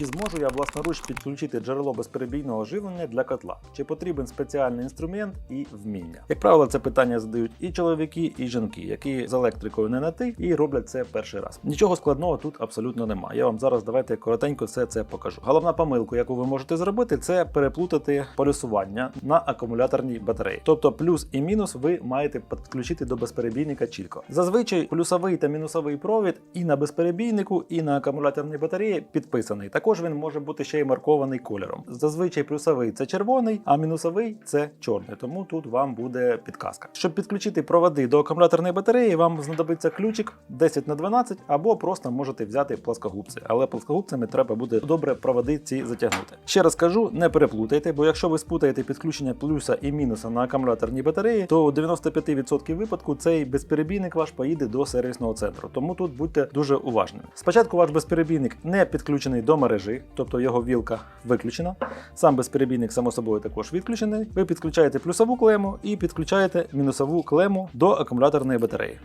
Чи зможу я власноруч підключити джерело безперебійного живлення для котла? Чи потрібен спеціальний інструмент і вміння? Як правило, це питання задають і чоловіки, і жінки, які з електрикою не на ти і роблять це перший раз. Нічого складного тут абсолютно немає. Я вам зараз давайте коротенько все це покажу. Головна помилка, яку ви можете зробити, це переплутати полюсування на акумуляторній батареї. Тобто плюс і мінус ви маєте підключити до безперебійника чітко. Зазвичай плюсовий та мінусовий провід і на безперебійнику, і на акумуляторній батареї підписаний. Також він може бути ще й маркований кольором. Зазвичай плюсовий це червоний, а мінусовий це чорний. Тому тут вам буде підказка. Щоб підключити проводи до акумуляторної батареї, вам знадобиться ключик 10 на 12 або просто можете взяти плоскогубці. Але плоскогубцями треба буде добре проводи ці затягнути. Ще раз кажу, не переплутайте, бо якщо ви спутаєте підключення плюса і мінуса на акумуляторній батареї, то у 95% випадку цей безперебійник ваш поїде до сервісного центру. Тому тут будьте дуже уважними. Спочатку ваш безперебійник не підключений до мережі, тобто його вілка виключена. Сам безперебійник, само собою, також відключений. Ви підключаєте плюсову клему і підключаєте мінусову клему до акумуляторної батареї.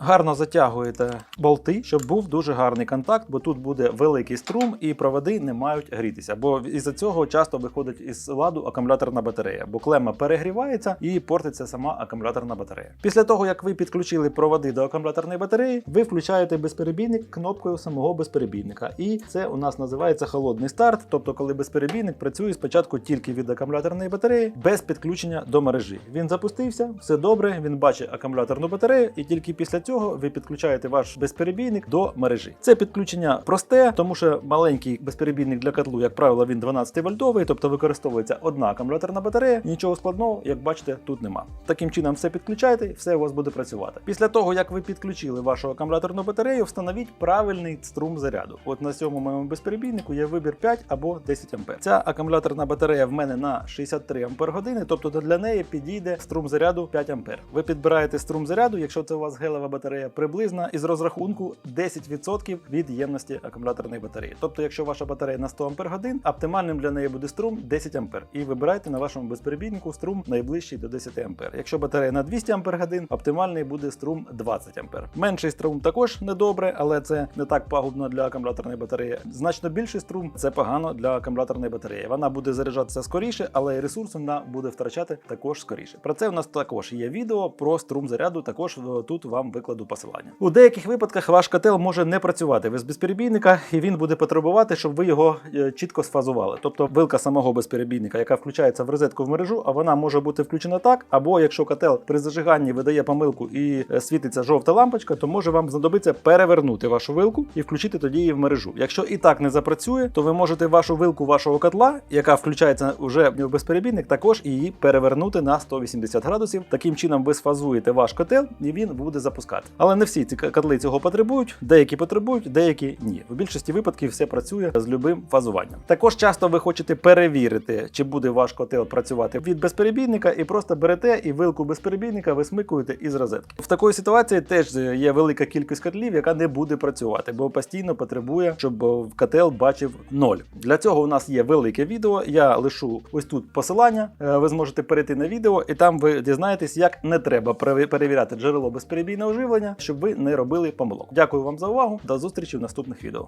Гарно затягуєте болти, щоб був дуже гарний контакт, бо тут буде великий струм і проводи не мають грітися. Бо із-за цього часто виходить із ладу акумуляторна батарея, бо клема перегрівається і портиться сама акумуляторна батарея. Після того, як ви підключили проводи до акумуляторної батареї, ви включаєте безперебійник кнопкою самого безперебійника. І це у нас називається холодний старт. Тобто, коли безперебійник працює спочатку тільки від акумуляторної батареї, без підключення до мережі. Він запустився, все добре. Він бачить акумуляторну батарею, і тільки після цього ви підключаєте ваш безперебійник до мережі. Це підключення просте, тому що маленький безперебійник для котлу, як правило, він 12 вольтовий, тобто використовується одна акумуляторна батарея. Нічого складного, як бачите, тут нема. Таким чином, все підключайте, і все у вас буде працювати. Після того, як ви підключили вашу акумуляторну батарею, встановіть правильний струм заряду. От на цьому моєму безперебійнику є вибір 5 або 10 А. Ця акумуляторна батарея в мене на 63 Ампер години, тобто для неї підійде струм заряду 5 А. Ви підбираєте струм заряду, якщо це у вас гелева батарея, приблизно із розрахунку 10% від ємності акумуляторної батареї. Тобто, якщо ваша батарея на 100 Ампер годин, оптимальним для неї буде струм 10 Ампер. І вибирайте на вашому безперебійнику струм найближчий до 10 Ампер. Якщо батарея на 200 Ампер годин, оптимальний буде струм 20 Ампер. Менший струм також недобре, але це не так пагубно для акумуляторної батареї. Значно більший струм це погано для акумуляторної батареї. Вона буде заряджатися скоріше, але і ресурс вона буде втрачати також скоріше. Про це у нас також є відео про струм заряду. Також е, тут вам викладу посилання. У деяких випадках ваш котел може не працювати без безперебійника, і він буде потребувати, щоб ви його е, чітко сфазували. Тобто вилка самого безперебійника, яка включається в розетку в мережу, а вона може бути включена так, або якщо котел при зажиганні видає помилку і е, світиться жовта лампочка, то може вам знадобиться перевернути вашу вилку і включити тоді її в мережу. Якщо і так не запрацює, то ви можете вашу вилку вашого котла, яка включається вже в безперебійник, також її перевернути на 180 градусів. Таким чином ви сфазуєте ваш котел і він буде запускати. Але не всі ці котли цього потребують, деякі потребують, деякі ні. У більшості випадків все працює з любим фазуванням. Також часто ви хочете перевірити, чи буде ваш котел працювати від безперебійника, і просто берете і вилку безперебійника висмикуєте із розетки. В такої ситуації теж є велика кількість котлів, яка не буде працювати, бо постійно потребує, щоб котел бачив ноль. Для цього у нас є велике відео. Я лишу ось тут посилання. Е, Ви зможете перейти на відео, і там ви дізнаєтесь, як не треба перевіряти джерело безперебійного живлення, щоб ви не робили помилок. Дякую вам за увагу. До зустрічі в наступних відео.